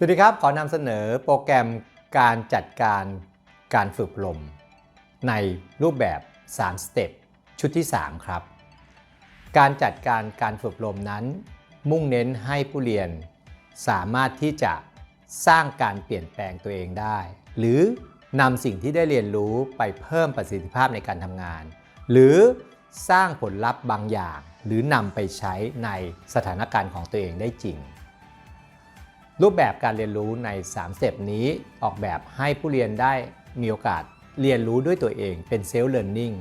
สวัสดีครับ ขอนำเสนอโปรแกรมการจัดการการฝึกลม ในรูปแบบ3สเต็ปชุดที่ 3 ครับ การจัดการการฝึกลมนั้น มุ่งเน้นให้ผู้เรียน สามารถที่จะสร้างการเปลี่ยนแปลงตัวเองได้ หรือนำสิ่งที่ได้เรียนรู้ไปเพิ่มประสิทธิภาพในการทำงาน หรือสร้างผลลัพธ์บางอย่าง หรือนำไปใช้ในสถานการณ์ของตัวเองได้จริง รูปแบบการเรียนรู้ใน3สเต็ปนี้ออกแบบให้ผู้เรียนได้มีโอกาสเรียนรู้ด้วยตัวเองเป็นเซลล์เรียนรู้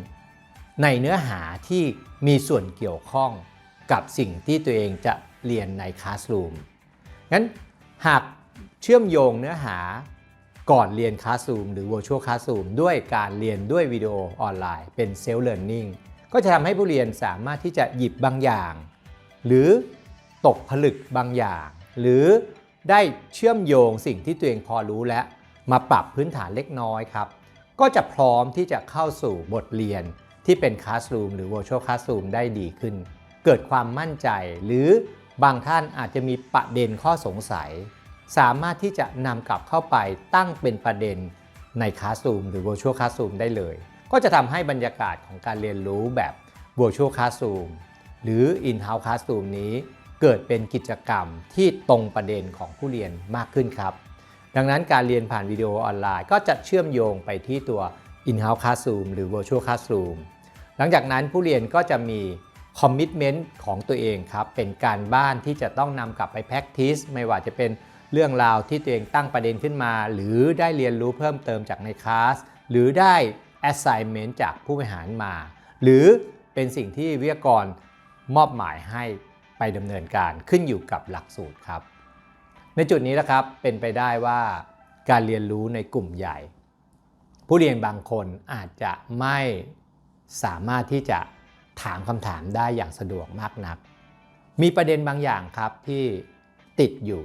ในเนื้อหาที่มีส่วนเกี่ยวข้องกับสิ่งที่ตัวเองจะเรียนในคลาสรูมงั้นหากเชื่อมโยงเนื้อหาก่อนเรียนคลาสรูมหรือ virtual classroom ด้วยการเรียนด้วยวิดีโอออนไลน์เป็นเซลล์เรียนรู้ก็จะทำให้ผู้เรียนสามารถที่จะหยิบบางอย่าง หรือตกผลึกบางอย่าง หรือ ได้เชื่อมโยงสิ่งที่ตัวเองพอรู้และมาปรับพื้นฐานเล็กน้อยครับ ก็จะพร้อมที่จะเข้าสู่บทเรียนที่เป็นคลาสรูมหรือ virtual classroom ได้ดีขึ้น เกิดความมั่นใจ หรือบางท่านอาจจะมีประเด็นข้อสงสัย สามารถที่จะนำกลับเข้าไปตั้งเป็นประเด็นในคลาสรูมหรือ virtual classroom ได้เลย ก็จะทำให้บรรยากาศของการเรียนรู้แบบ virtual classroom หรือ in-house classroom นี้ เกิดเป็นกิจกรรมที่ตรงประเด็นของผู้เรียนมากขึ้นครับ ดังนั้นการเรียนผ่านวิดีโอออนไลน์ก็จะเชื่อมโยงไปที่ตัว in-house classroom หรือ virtual classroom หลังจากนั้นผู้เรียนก็จะมีคอมมิชเมนต์ของตัวเองครับ เป็นการบ้านที่จะต้องนำกลับไป practice ไม่ว่าจะเป็นเรื่องราวที่ตัวเองตั้งประเด็นขึ้นมา หรือได้เรียนรู้เพิ่มเติมจากในคลาส หรือได้ assignment จากผู้บริหารมา หรือเป็นสิ่งที่วิทยากรมอบหมายให้ ไปดำเนินการขึ้นอยู่กับหลักสูตรครับ ในจุดนี้นะครับเป็นไปได้ว่าการเรียนรู้ในกลุ่มใหญ่ ผู้เรียนบางคนอาจจะไม่สามารถที่จะถามคำถามได้อย่างสะดวกมากนัก มีประเด็นบางอย่างครับที่ติดอยู่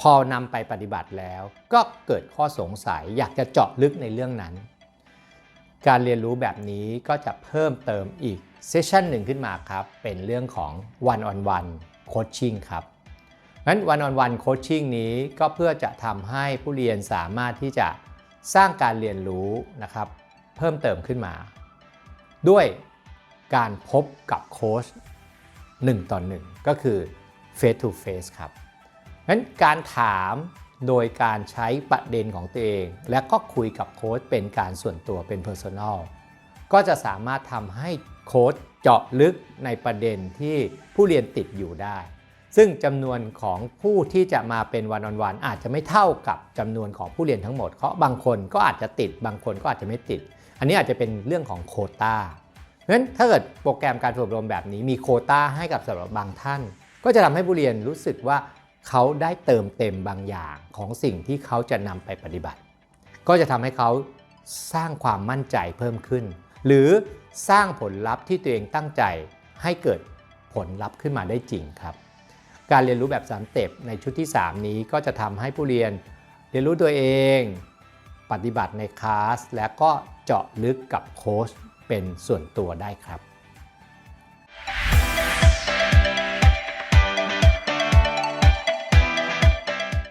พอนำไปปฏิบัติแล้ว ก็เกิดข้อสงสัยอยากจะเจาะลึกในเรื่องนั้น การเรียนรู้แบบนี้ก็จะเพิ่มเติมอีก เซสชันหนึ่งขึ้นมาครับเป็นเรื่องของ one on one coaching ครับงั้น one on one coaching นี้ก็เพื่อจะทำให้ผู้เรียนสามารถที่จะสร้างการเรียนรู้นะครับเพิ่มเติมขึ้นมา ด้วยการพบกับโค้ช1ต่อ1 ก็คือ face to face ครับงั้นการถามโดยการใช้ประเด็นของตัวเอง และก็คุยกับโค้ชเป็นการส่วนตัวเป็น Personal ก็จะสามารถทำให้ โค้ชเจาะลึกในประเด็นที่ผู้เรียนติดอยู่ได้ ซึ่งจำนวนของผู้ที่จะมาเป็นวันวันวันอาจจะไม่เท่ากับจำนวนของผู้เรียนทั้งหมดเพราะบางคนก็อาจจะติด บางคนก็อาจจะไม่ติด อันนี้อาจจะเป็นเรื่องของโควตาเพราะฉะนั้นถ้าเกิดโปรแกรมการฝึกอบรมแบบนี้มีโควตาให้กับสำหรับบางท่าน ก็จะทำให้ผู้เรียนรู้สึกว่าเขาได้เติมเต็มบางอย่างของสิ่งที่เขาจะนำไปปฏิบัติ ก็จะทำให้เขาสร้างความมั่นใจเพิ่มขึ้น หรือ สร้างผลลัพธ์ที่ตัวเองตั้งใจให้เกิดผลลัพธ์ขึ้นมาได้จริงครับ การเรียนรู้แบบสามเต็ปในชุดที่ 3 นี้ก็จะทำให้ผู้เรียนเรียนรู้ตัวเอง ปฏิบัติในคลาสและก็เจาะลึกกับโค้ชเป็นส่วนตัวได้ครับ